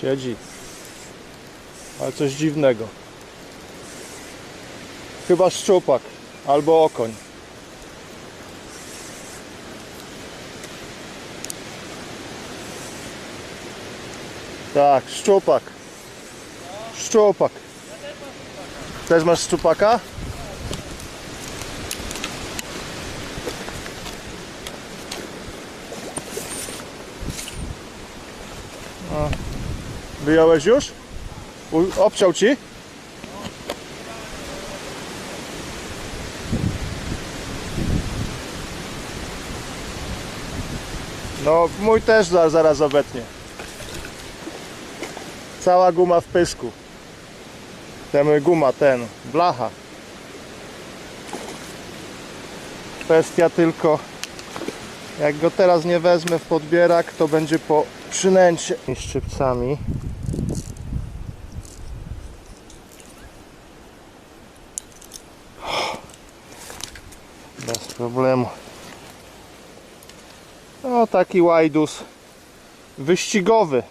Siedzi. Ale coś dziwnego. Chyba szczupak albo okoń. Tak, szczupak. Szczupak. Też masz szczupaka? O. Wyjąłeś już? Obciął ci? No, mój też za- zaraz obetnie. Cała guma w pysku. Ten guma, ten, blacha. Kwestia tylko, jak go teraz nie wezmę w podbierak, to będzie po przynęcie. I szczypcami. Bez problemu. No taki łajdus wyścigowy.